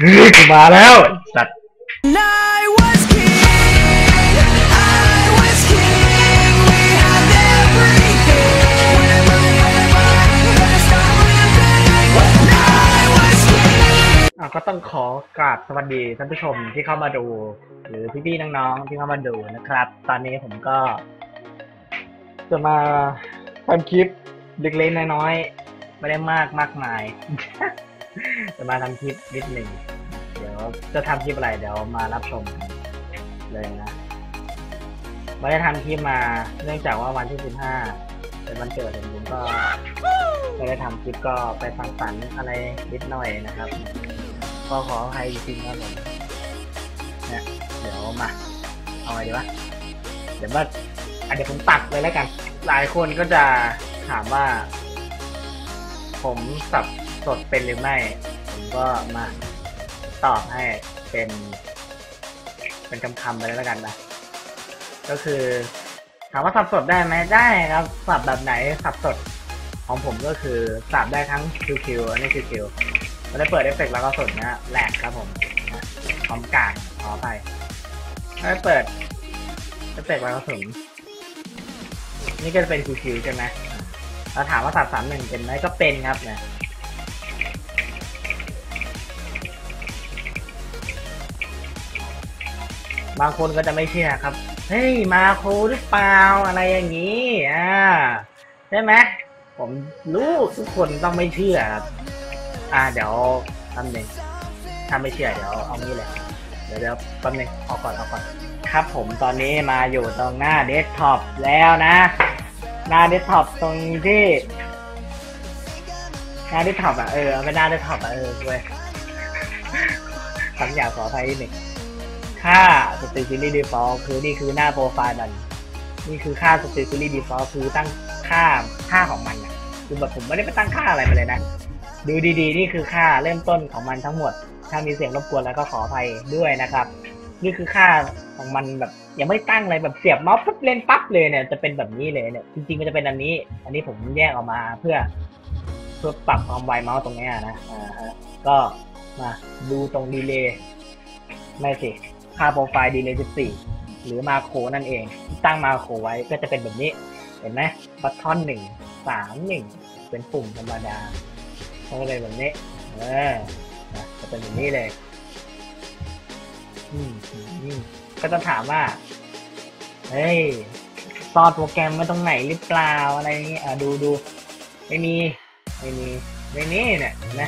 เฮ้ยกูมาแล้วสัตว์ I was king. I was king. We had everything. I อะก็ต้องขอกราบสวัสดีท่านผู้ชมที่เข้ามาดู หรือพี่ๆน้องๆที่เข้ามาดูนะครับ ตอนนี้ผมก็ จะมาทำคลิปเล็กๆน้อยๆไม่ได้มากมากมาย จะมาทำคลิปนิดหนึ่งเดี๋ยวจะทำคลิปอะไรเดี๋ยวมารับชมกันเลยนะไม่ได้ทำคลิปมาเนื่องจากว่าวันที่สิบห้าเป็นวันเกิดของผมก็ไม่ได้ทำคลิปก็ไปสังสรรค์อะไรนิดหน่อยนะครับก็ขออภัยจริงๆครับผมเนี่ยเดี๋ยวมา เอาไงดีวะเดี๋ยวว่า อะเดี๋ยวผมตัดเลยแล้วกัน หลายคนก็จะถามว่า ผมสับสดเป็นหรือไม่ ผมก็มาตอบให้เป็น เป็นคำๆไปเลยแล้วกันนะ ก็คือ ถามว่าสับสดได้ไหมได้ครับ สับแบบไหนสับสดของผมก็คือสับได้ทั้ง QQ อันนี้ QQ ไม่ได้เปิดเอฟเฟกต์แล้วก็สดนะแหลกครับผมพร้อมกางขอไปไม่ได้เปิดเอฟเฟกต์แล้วก็สน นี่ก็จะเป็น QQ ใช่ไหมเราถามว่าสับสามหนึ่งเป็นไหมก็เป็นครับนะบางคนก็จะไม่เชื่อครับ เฮ้ย มาโคหรือเปล่าอะไรอย่างนี้ อ่า ใช่ไหม ผมรู้ทุกคนต้องไม่เชื่อครับ อ่า เดี๋ยวแป๊บนึงถ้าไม่เชื่อเดี๋ยวเอางี้เลย เดี๋ยวเดี๋ยวแป๊บนึงเอาก่อนเอาก่อน ครับผมตอนนี้มาอยู่ตรงหน้าเดสก์ท็อปแล้วนะ หน้าเดสก์ท็อปตรงที่หน้าเดสก์ท็อปอะเออเอาไปหน้าเดสก์ท็อปอะเออเว้ยคำอยากขออภัยนิดหนึ่งค่าสตรีซีรีส์ดีฟอลคือนี่คือหน้าโปรไฟล์มันนี่คือค่าสตรีซีรีส์ดีฟอลคือตั้งค่าค่าของมันอะคือแบบผมไม่ได้ไปตั้งค่าอะไรมาเลยนะดูดีๆ นี่คือค่าเริ่มต้นของมันทั้งหมด ถ้ามีเสียงรบกวนแล้วก็ขออภัยด้วยนะครับ นี่คือค่า ของมันแบบยังไม่ตั้งอะไรแบบเสียบเมาส์ปุ๊บเล่นปั๊บเลยเนี่ยจะเป็นแบบนี้เลยเนี่ยจริงๆมันจะเป็นอันนี้ อันนี้ผมแยกออกมาเพื่อเพื่อปรับความไวเมาส์ตรงนี้นะอ่าฮะก็มาดูตรงดีเลย์ไม่สิค่าโปรไฟล์ดีเลย์14 หรือมาโคนั่นเอง ตั้งมาโคไว้ก็จะเป็นแบบนี้ เห็นไหมบัตทอนหนึ่งสามหนึ่งเป็นปุ่มธรรมดาก็เลยแบบนี้เออจะเป็นแบบนี้เลยอืมอืม ก็จะถามว่า เฮ้ยซอนโปรแกรมไว้ตรงไหนหรือเปล่าอะไรนี้อะดูดูไม่มีไม่มีไม่มีเนี่ยนไหม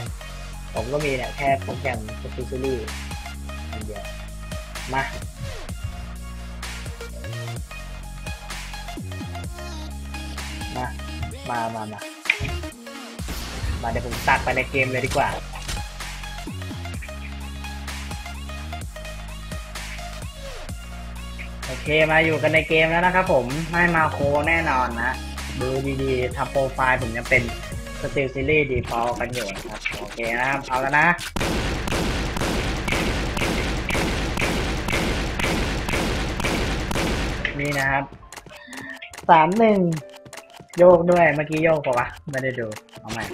ผมก็มีเนี่ยแค่โปรแกรม s p e c i a l l y อันเดียวมามา มา มา มา มาเดี๋ยวผมตัดไปในเกมเลยดีกว่า เคมาอยู่กันในเกมแล้วนะครับผมไม่มาโคแน่นอนนะ ดูดีๆทำโปรไฟล์ผมยังเป็นสติลซีรีส์ดีฟอลกันอยู่นะครับ โอเคนะครับ เอาแล้วนะนี่นะครับสามหนึ่งโยกด้วยเมื่อกี้โยกปะวะไม่ได้ดู เอาใหม่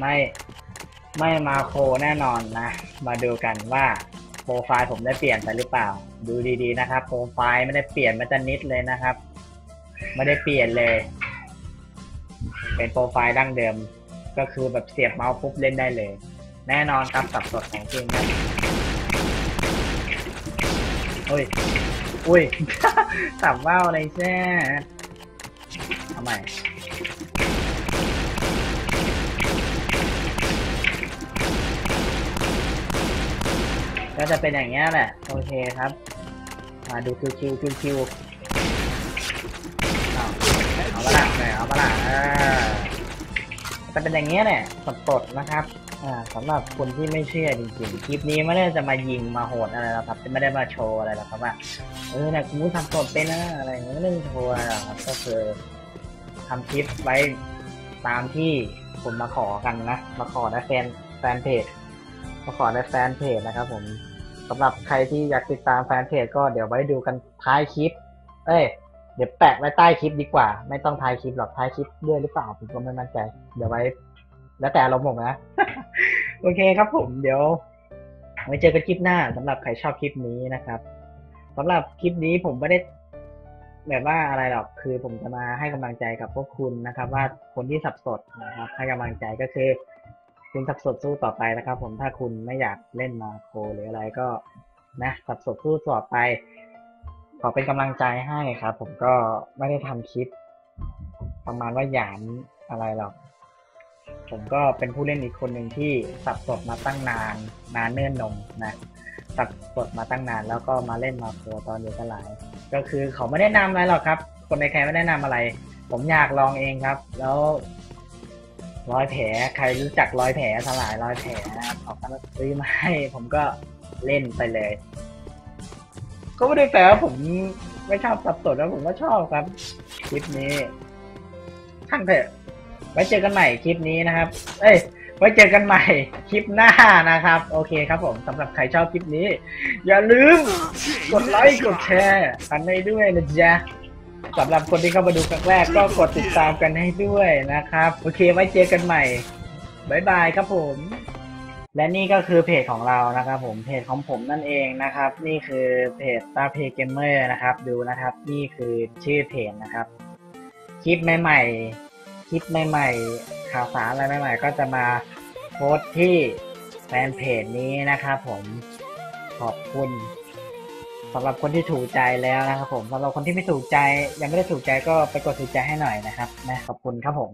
ไม่ ไม่มาโครแน่นอนนะ มาดูกันว่าโปรไฟล์ผมได้เปลี่ยนไปหรือเปล่า ดูดีๆนะครับ โปรไฟล์ไม่ได้เปลี่ยนแม้แต่นิดเลยนะครับ ไม่ได้เปลี่ยนเลย เป็นโปรไฟล์ดั้งเดิม ก็คือแบบเสียบเมาส์ปุ๊บเล่นได้เลย แน่นอนครับสับสดของจริงนะอุ้ย อุ้ยสับว่าวอะไรแช่เอาใหม่ ก็จะเป็นอย่างเงี้ยแหละ โอเคครับ มาดูคิวคิวคิวคิวเอาเอาปะละไหนเอาปละอ่าจะเป็นอย่างเงี้ยแหละสดๆนะครับ อ่าสำหรับคนที่ไม่เชื่อจริงๆ คลิปนี้ไม่ได้จะมายิงมาโหดอะไรหรอกครับไม่ได้มาโชว์อะไรหรอกครับว่าเออเนี่ยกูทำสดเป็นนะอะไรอย่างเงี้ยไม่ได้โชว์อะไรหรอกครับ ก็คือทำคลิปไว้ตามที่ผมมาขอกันนะ มาขอนแฟนแฟนเพจมาขอในแฟนเพจนะครับผม สำหรับใครที่อยากติดตามแฟนเพจก็เดี๋ยวไว้ดูกันท้ายคลิป เอ้ย เดี๋ยวแปะไว้ใต้คลิปดีกว่า ไม่ต้องท้ายคลิปหรอกท้ายคลิปด้วยหรือเปล่าผมก็ไม่มั่นใจ เดี๋ยวไว้ แล้วแต่อารมณ์ผมนะ โอเคครับผมเดี๋ยวไว้เจอกันคลิปหน้าสำหรับใครชอบคลิปนี้นะครับสำหรับคลิปนี้ผมไม่ได้แบบว่าอะไรหรอกคือผมจะมาให้กำลังใจกับพวกคุณนะครับ ว่าคนที่สับสนนะครับให้กำลังใจก็คือ คุณสับสนสู้ต่อไปนะครับ ผมถ้าคุณไม่อยากเล่นมาโครหรืออะไรก็นะสับสนสู้ต่อไป ขอเป็นกำลังใจให้ครับ ผมก็ไม่ได้ทำคลิป ประมาณว่าหยามอะไรหรอกผมก็เป็นผู้เล่นอีกคนหนึ่งที่สับสนมาตั้งนาน นานเนิ่นนมนะสับสนมาตั้งนานแล้วก็มาเล่นมาโครตอนเดียวกันหลาย ก็คือเขาไม่ได้แนะนำอะไรหรอกครับ คนในแคร์ไม่ได้แนะนำอะไร ผมอยากลองเองครับ แล้ว รอยแผลใครรู้จักรอยแผลสลายรอยแผลนะครับออกมาซื้อมาให้ผมก็เล่นไปเลย ก็ไม่ได้แปลว่าผมไม่ชอบสับสนแล้วผมก็ชอบครับ คลิปนี้ช่างเถอะไว้เจอกันใหม่คลิปนี้นะครับ เอ้ย ไว้เจอกันใหม่คลิปหน้านะครับ โอเคครับผมสำหรับใครชอบคลิปนี้ อย่าลืมกดไลค์กดแชร์กันให้ด้วยนะจ๊ะ สำหรับคนที่เข้ามาดูครั้งแรกก็กดติดตามกันให้ด้วยนะครับ โอเคไว้เจอกันใหม่บายบายครับผม และนี่ก็คือเพจของเรานะครับ ผมเพจของผมนั่นเองนะครับ นี่คือเพจตาเพเกมเมอร์นะครับ ดูนะครับ นี่คือชื่อเพจนะครับ คลิปใหม่ๆ คลิปใหม่ๆ ข่าวสารอะไรใหม่ๆ ก็จะมาโพสต์ที่แฟนเพจนี้นะครับ ผมขอบคุณ สำหรับคนที่ถูกใจแล้วนะครับผมสำหรับคนที่ไม่ถูกใจ ยังไม่ได้ถูกใจก็ไปกดถูกใจให้หน่อยนะครับนะขอบคุณครับผม